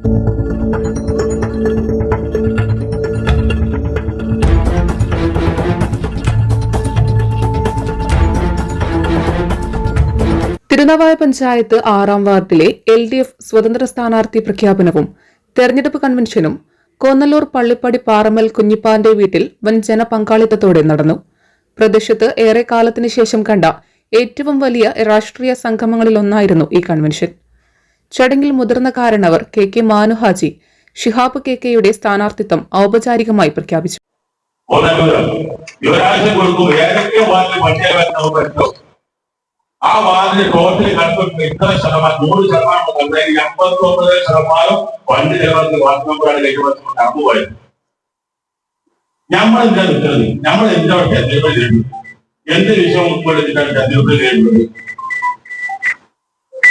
തിരുനാവായ പഞ്ചായത്ത് ആറാം വാർഡിലെ L D F സ്വതന്ത്ര സ്ഥാനാർത്ഥി പ്രഖ്യാപനവും തെരഞ്ഞെടുപ്പ് കൺവെൻഷനും കോന്നല്ലൂർ പള്ളിപ്പടി പാറമൽ കുഞ്ഞിപ്പാന്റെ വീട്ടിൽ വൻ ജനപങ്കാളിത്തത്തോടെ നടന്നു. പ്രദേശത്ത് ഏറെ ശേഷം കണ്ട ഏറ്റവും വലിയ രാഷ്ട്രീയ സംഗമങ്ങളിലൊന്നായിരുന്നു ഈ കൺവെൻഷൻ. ചടങ്ങിൽ മുതിർന്ന കാരണവർ K K Manuhaji Shihab K കെയുടെ സ്ഥാനാർത്ഥിത്വം ഔപചാരികമായി പ്രഖ്യാപിച്ചു. ആ വാർഡിന് ടോട്ടൽ കണക്കെടുപ്പ് ഇത്ര ശതമാനം നൂറ് ശതമാനം കണ്ടാൽ അമ്പത്തി ഒമ്പത് ശതമാനം പണ്ട് ചെലവർക്ക് വാർഡ് മെമ്പറാണ് കമ്പുമായിരുന്നു നമ്മൾ എന്താ നിൽക്കുന്നത്? നമ്മൾ എന്താണ് തെരഞ്ഞെടുപ്പ് എന്ത് വിഷയം ഉൾപ്പെടുത്തിയിട്ടാണ് തെരഞ്ഞെടുപ്പ്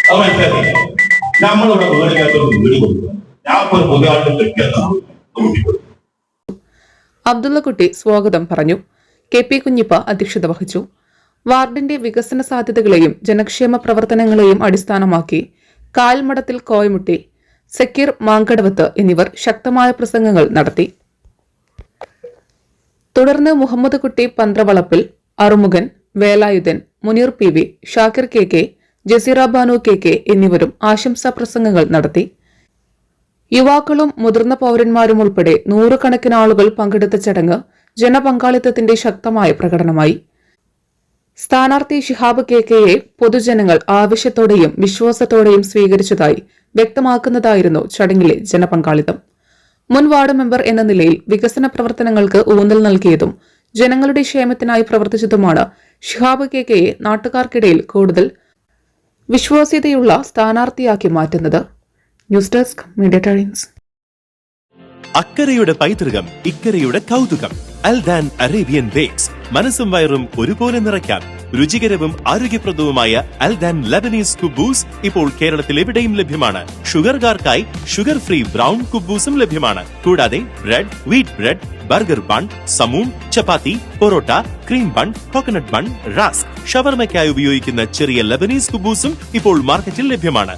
അത് മനസ്സിലാക്കി നമ്മളിവിടെ വീടിനകത്ത് വീട് കൊടുക്കുക. ഞാൻ പുതിയ വ്യക്തിയാണ് അബ്ദുള്ളക്കുട്ടി സ്വാഗതം പറഞ്ഞു. കെ പി കുഞ്ഞിപ്പ അധ്യക്ഷത വഹിച്ചു. വാർഡിന്റെ വികസന സാധ്യതകളെയും ജനക്ഷേമ പ്രവർത്തനങ്ങളെയും അടിസ്ഥാനമാക്കി കാൽമടത്തിൽ കോയമുട്ടി സക്കീർ മാങ്കടവത്ത് എന്നിവർ ശക്തമായ പ്രസംഗങ്ങൾ നടത്തി. തുടർന്ന് Muhammad Kutty Panthravalappil Arumukhan Velayudhan Muneer P V Shakir K K Jaseera Banu K K എന്നിവരും ആശംസാ പ്രസംഗങ്ങൾ നടത്തി. യുവാക്കളും മുതിർന്ന പൌരന്മാരും ഉൾപ്പെടെ നൂറുകണക്കിന് ആളുകൾ പങ്കെടുത്ത ചടങ്ങ് ജനപങ്കാളിത്തത്തിന്റെ ശക്തമായ പ്രകടനമായി. സ്ഥാനാർത്ഥി ഷിഹാബ് കെ കെയെ പൊതുജനങ്ങൾ ആവശ്യത്തോടെയും വിശ്വാസത്തോടെയും സ്വീകരിച്ചതായി വ്യക്തമാക്കുന്നതായിരുന്നു ചടങ്ങിലെ ജനപങ്കാളിത്തം. മുൻ വാർഡ് മെമ്പർ എന്ന നിലയിൽ വികസന പ്രവർത്തനങ്ങൾക്ക് ഊന്നൽ നൽകിയതും ജനങ്ങളുടെ ക്ഷേമത്തിനായി പ്രവർത്തിച്ചതുമാണ് ഷിഹാബ് കെ കെയെ നാട്ടുകാർക്കിടയിൽ കൂടുതൽ വിശ്വാസ്യതയുള്ള സ്ഥാനാർത്ഥിയാക്കി മാറ്റുന്നത്. News desk media times. അക്കരയുടെ പൈതൃകം ഇക്കരയുടെ കൗതുകം അൽദാൻ അറേബ്യൻ ബേക്സ്. മനസ്സും വയറും ഒരുപോലെ നിറയ്ക്കാൻ രുചികരവും ആരോഗ്യപ്രദവുമായ അൽദാൻ ലബനീസ് കുബൂസ് ഇപ്പോൾ കേരളത്തിൽ എവിടെയും ലഭ്യമാണ്. ഷുഗർകാർക്കായി ഷുഗർ ഫ്രീ ബ്രൗൺ കുബൂസും ലഭ്യമാണ്. കൂടാതെ bread wheat bread burger bun സമൂൺ chapati parotta cream bun coconut bun rusk. ഷവർമയ്ക്കായി ഉപയോഗിക്കുന്ന ചെറിയ ലബനീസ് കുബൂസും ഇപ്പോൾ മാർക്കറ്റിൽ ലഭ്യമാണ്.